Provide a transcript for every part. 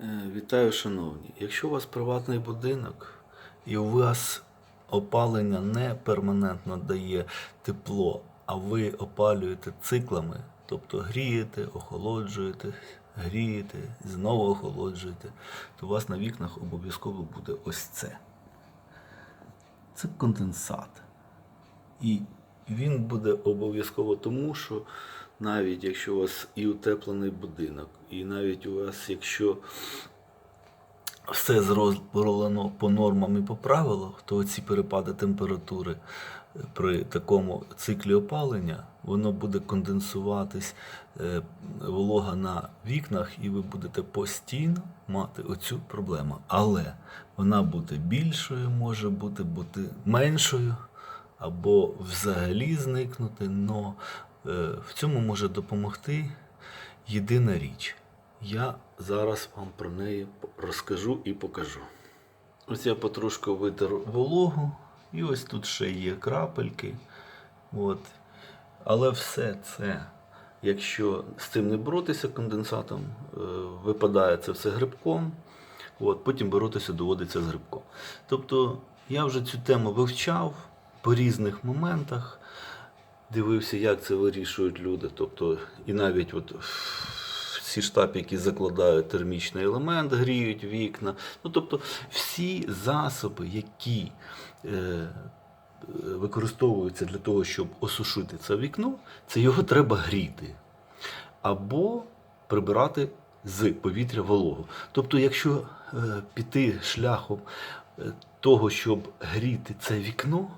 Е, Вітаю, шановні. Якщо у вас приватний будинок і у вас опалення не перманентно дає тепло, а ви опалюєте циклами, тобто грієте, охолоджуєте, грієте, знову охолоджуєте, то у вас на вікнах обов'язково буде ось це. Це конденсат. І він буде обов'язково тому, що навіть якщо у вас і утеплений будинок, і навіть у вас, якщо все зроблено по нормам і по правилах, то ці перепади температури е, при такому циклі опалення, воно буде конденсуватись е, волога на вікнах, і ви будете постійно мати оцю проблему. Але вона буде більшою, може бути, бути меншою або взагалі зникнути. Но в цьому може допомогти єдина річ. Я зараз вам про неї розкажу і покажу. Ось я потрошку витер вологу, і ось тут ще є крапельки. От. Але все це, якщо з цим не боротися конденсатом, е, випадає це все грибком, от, потім боротися доводиться з грибком. Тобто я вже цю тему вивчав по різних моментах, дивився, як це вирішують люди. Тобто, і навіть от всі штаб, які закладають термічний елемент, гріють вікна. Ну, тобто всі засоби, які е, використовуються для того, щоб осушити це вікно, це його треба гріти. Або прибирати з повітря вологу. Тобто, якщо е, піти шляхом е, того, щоб гріти це вікно,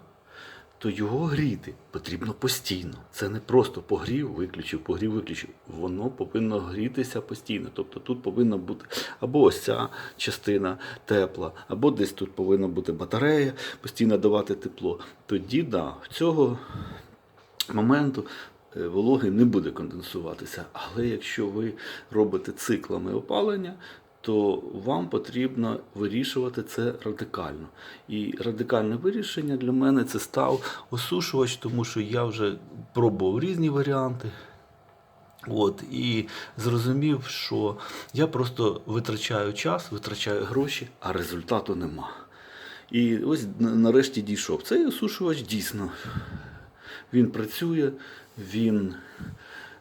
то його гріти потрібно постійно. Це не просто погрів, виключив, погрів, виключив. Воно повинно грітися постійно. Тобто тут повинна бути або ось ця частина тепла, або десь тут повинна бути батарея, постійно давати тепло. Тоді, да, в цього моменту е, вологи не буде конденсуватися. Але якщо ви робите циклами опалення, то вам потрібно вирішувати це радикально. І радикальне вирішення для мене це став осушувач, тому що я вже пробував різні варіанти. От, і зрозумів, що я просто витрачаю час, витрачаю гроші, а результату нема. І ось нарешті дійшов. Цей осушувач дійсно він працює, він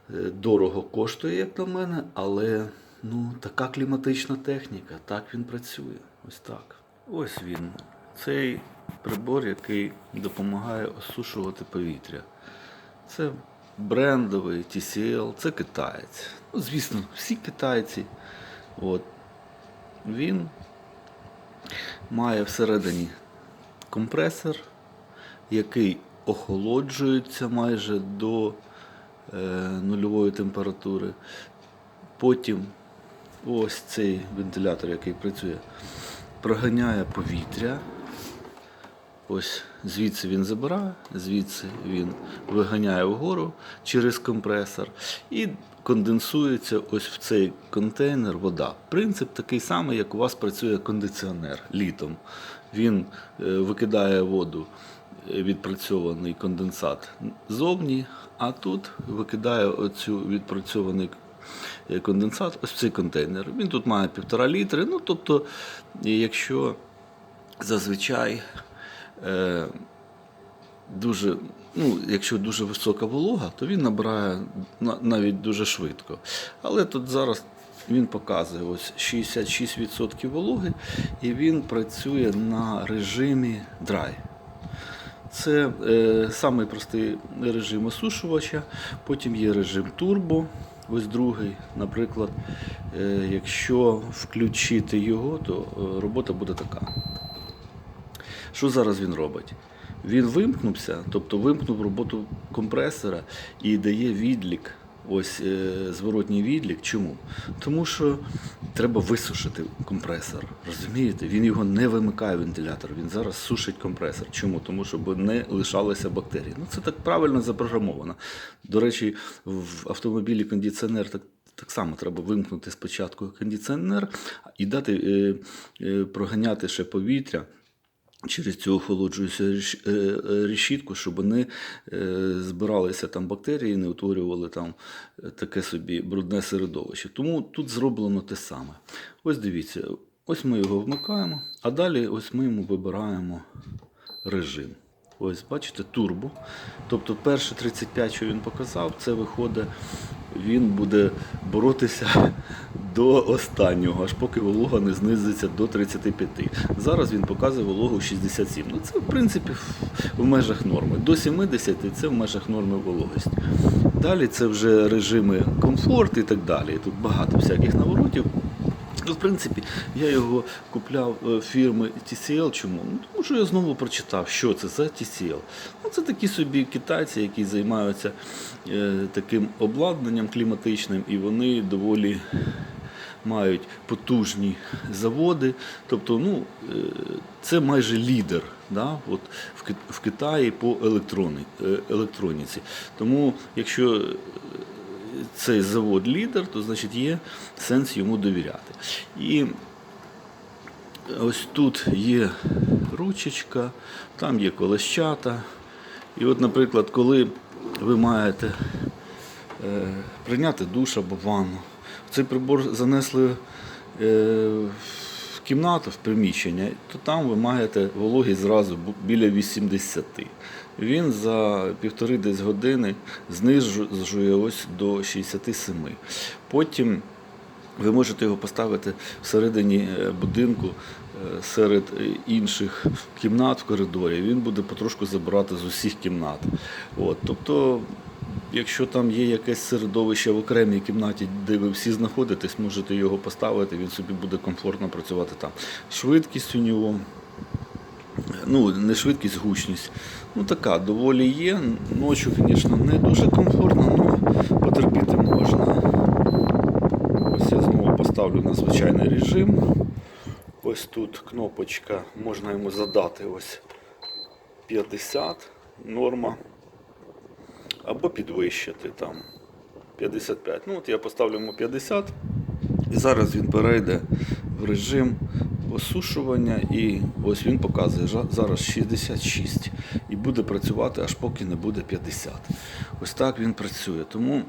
е, дорого коштує, як на мене, але ну, така кліматична техніка, так він працює. Ось так. Ось він. Цей прибор, який допомагає осушувати повітря. Це брендовий TCL, це китаєць. Ну, звісно, всі китайці. От. Він має всередині компресор, який охолоджується майже до е, нульової температури. Потім ось цей вентилятор, який працює, проганяє повітря. Ось звідси він забирає, звідси він виганяє вгору через компресор і конденсується ось в цей контейнер вода. Принцип такий самий, як у вас працює кондиціонер літом. Він е, викидає воду, е, відпрацьований конденсат зовні, а тут викидає оцю відпрацьований конденсат ось цей контейнер. Він тут має півтора літри. Ну, тобто, е, якщо зазвичай е, дуже, ну, якщо дуже висока волога, то він набирає навіть дуже швидко. Але тут зараз він показує ось 66% вологи, і він працює на режимі драй. Це е, самий простий режим осушувача. Потім є режим турбо. Ось другий. Наприклад, е, якщо включити його, то е, робота буде така. Що зараз він робить? Він вимкнувся, тобто вимкнув роботу компресора і дає відлік, ось е, зворотній відлік. Чому? Тому що треба висушити компресор. Розумієте? Він його не вимикає вентилятор, він зараз сушить компресор. Чому? Тому щоб не лишалися бактерії. Ну це так правильно запрограмовано. До речі, в автомобілі кондиціонер так. Так само треба вимкнути спочатку кондиціонер і дати е, е, проганяти ще повітря через цю охолоджуючу е, е, решітку, щоб не е, збиралися там бактерії, не утворювали там таке собі брудне середовище. Тому тут зроблено те саме. Ось дивіться, ось ми його вмикаємо, а далі ось ми йому вибираємо режим. Ось, бачите, турбо. Тобто перше 35, що він показав, це виходить, він буде боротися до останнього, аж поки волога не знизиться до 35. Зараз він показує вологу 67. Ну це в принципі в- межах норми. До 70 це в межах норми вологості. Далі це вже режими комфорт і так далі. Тут багато всяких наворотів. Ну, в принципі, я його купляв е, фірми TCL. Чому? Ну, тому що я знову прочитав, що це за TCL. Ну, це такі собі китайці, які займаються е, таким обладнанням кліматичним, і вони доволі мають потужні заводи. Тобто, ну, е, це майже лідер да, от в, Китаї по електрони, е, електроніці. Тому, якщо е, цей завод лідер, то значить є сенс йому довіряти. І ось тут є ручечка, там є колещата. І от, наприклад, коли ви маєте е, прийняти душ або ванну, цей прибор занесли е, в кімнату, в приміщення, то там ви маєте вологість зразу біля 80. Він за півтори десь години знижує ось до 67. Потім ви можете його поставити всередині е, будинку е, серед інших кімнат в коридорі. Він буде потрошку забирати з усіх кімнат. От, тобто, якщо там є якесь середовище в окремій кімнаті, де ви всі знаходитесь, можете його поставити, він собі буде комфортно працювати там. Швидкість у нього. Ну, не швидкість, гучність. Ну така доволі є. Ночі, звісно, не дуже комфортно, але потерпіти можна. Ось я знову поставлю на звичайний режим. Ось тут кнопочка, можна йому задати ось 50 норма. Або підвищити там 55. Ну от я поставлю йому 50. І зараз він перейде в режим осушування і ось він показує зараз 66 і буде працювати аж поки не буде 50. Ось так він працює. Тому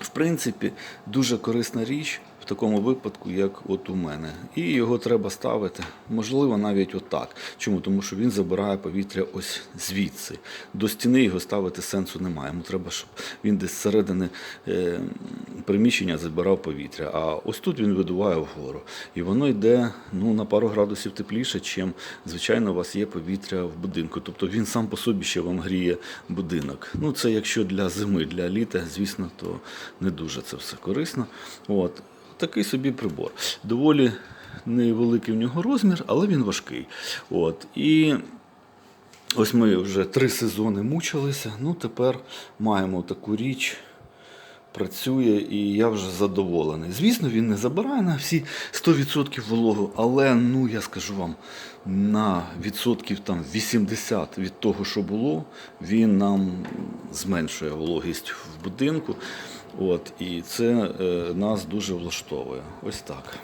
в принципі, дуже корисна річ в такому випадку, як от у мене. І його треба ставити, можливо, навіть отак. Чому? Тому що він забирає повітря ось звідси. До стіни його ставити сенсу немає. Йому треба, щоб він десь зсередини е, приміщення забирав повітря. А ось тут він видуває вгору. І воно йде ну, на пару градусів тепліше, чим звичайно у вас є повітря в будинку. Тобто він сам по собі ще вам гріє будинок. Ну, це якщо для зими, для літа, звісно, то не дуже це все корисно. От. Такий собі прибор. Доволі невеликий в нього розмір, але він важкий. От. І ось ми вже три сезони мучилися. Ну, тепер маємо таку річ. Працює і я вже задоволений. Звісно, він не забирає на всі 100% вологу, але ну я скажу вам, на відсотків там 80 від того, що було, він нам зменшує вологість в будинку. От, і це е, нас дуже влаштовує. Ось так.